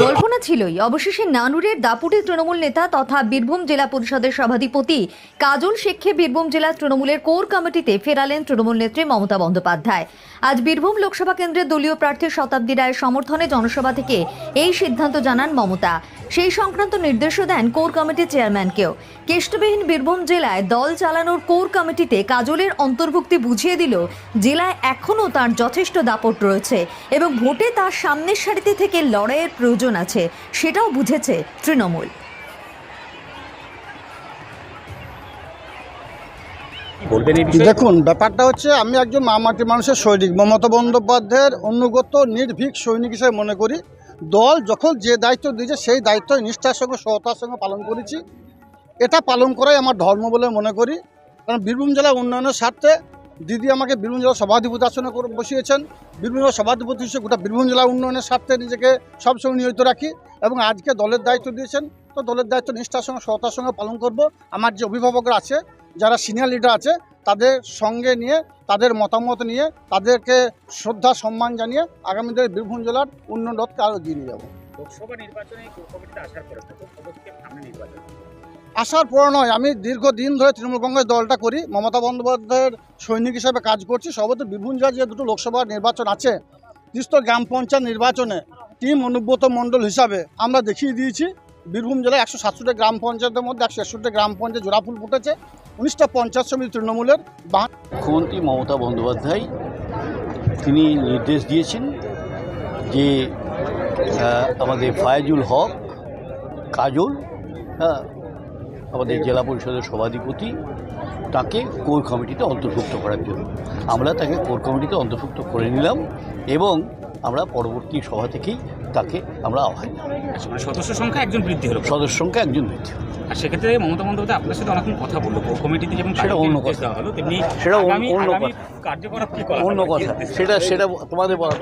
জল্পনা ছিলই। অবশেষে নানুরের দাপুটে তৃণমূল নেতা তথা বীরভূম জেলা পরিষদের সভাধিপতি কাজল শেখকে বীরভূম জেলা তৃণমূলের কোর কমিটিতে ফেরালেন তৃণমূল নেত্রী মমতা বন্দ্যোপাধ্যায়। আজ বীরভূম লোকসভা কেন্দ্রের দলীয় প্রার্থী শতাব্দী রায়ের সমর্থনে জনসভা থেকে এই সিদ্ধান্ত জানান মমতা। সেই সংক্রান্ত নির্দেশও দেন কোর কমিটির চেয়ারম্যানকেও। কেষ্টবিহীন বীরভূম জেলায় দল চালানোর কোর কমিটিতে কাজলের অন্তর্ভুক্তি বুঝিয়ে দিল জেলায় এখনও তার যথেষ্ট দাপট রয়েছে এবং ভোটে তার সামনের সারিতে থেকে লড়াইয়ের প্রয়োজন আছে সেটাও বুঝেছে তৃণমূল। দেখুন ব্যাপারটা হচ্ছে আমি একজন মামাটি মানুষের সৈনিক। মমতা বন্দ্যোপাধ্যায়ের অনুগত নির্ভীক সৈনিক হিসেবে মনে করি দল যখন যে দায়িত্ব দিয়েছে, সেই দায়িত্ব নিষ্ঠার সঙ্গে সহতার সঙ্গে পালন করেছি। এটা পালন করাই আমার ধর্ম বলে মনে করি। কারণ বীরভূম জেলা উন্নয়নের স্বার্থে দিদি আমাকে বীরভূম জেলা সভাধিপতি আসনে বসিয়েছেন। বীরভূম জেলা সভাধিপতি হিসেবে গোটা বীরভূম জেলা উন্নয়নের স্বার্থে নিজেকে সবসময় নিয়োজিত রাখি এবং আজকে দলের দায়িত্ব দিয়েছেন। তো দলের দায়িত্ব, নিষ্ঠার সঙ্গে সহতার সঙ্গে পালন করব। আমার যে অভিভাবকরা আছে, যারা সিনিয়র লিডার আছে তাদের সঙ্গে নিয়ে তাদের মতামত নিয়ে তাদেরকে শ্রদ্ধা সম্মান জানিয়ে আগামী দিনে বীরভূম জেলার উন্নয়ন রথকে আরও এগিয়ে নিয়ে যাব। লোকসভা নির্বাচনে আসার পরে নির্বাচন? আসার নয় আমি দীর্ঘদিন ধরে তৃণমূল কংগ্রেস দলটা করি মমতা বন্দ্যোপাধ্যায়ের সৈনিক হিসেবে কাজ করছি সর্বত বীরভূম জেলায় যে দুটো লোকসভা নির্বাচন আছে তিস্ত গ্রাম পঞ্চায়েত নির্বাচনে টিম অনুব্রত মণ্ডল হিসাবে আমরা দেখিয়ে দিয়েছি। বীরভূম জেলায় একশো সাতষট্টি গ্রাম পঞ্চায়েতের মধ্যে একশো একষট্টি গ্রাম পঞ্চায়েত জোড়াফুল ফুটেছে। উনিশটা পঞ্চায়েত সমিতি তৃণমূলের বাহান্ন মুখ্যমন্ত্রী মমতা বন্দ্যোপাধ্যায় তিনি নির্দেশ দিয়েছেন যে আমাদের ফায়জুল হক কাজল হ্যাঁ, আমাদের জেলা পরিষদের সভাধিপতি তাকে কোর কমিটিতে অন্তর্ভুক্ত করার জন্য। আমরা তাকে কোর কমিটিতে অন্তর্ভুক্ত করে নিলাম এবং আমরা পরবর্তী সভা থেকেই তাকে আমরা আহ্বান জানাই। মানে সদস্য সংখ্যা একজন বৃদ্ধি হলো সদস্য সংখ্যা একজন বৃদ্ধি আর সেক্ষেত্রে মমতা বন্দ্যোপাধ্যায় আপনার সাথে অনেকক্ষণ কথা বলল কমিটিতে যেমন সেটা অন্য কথা। হলো তেমনি সেটা অন্য- কথা। কার্যকলাপ কি করা অন্য কথা সেটা সেটা তোমাদের বলা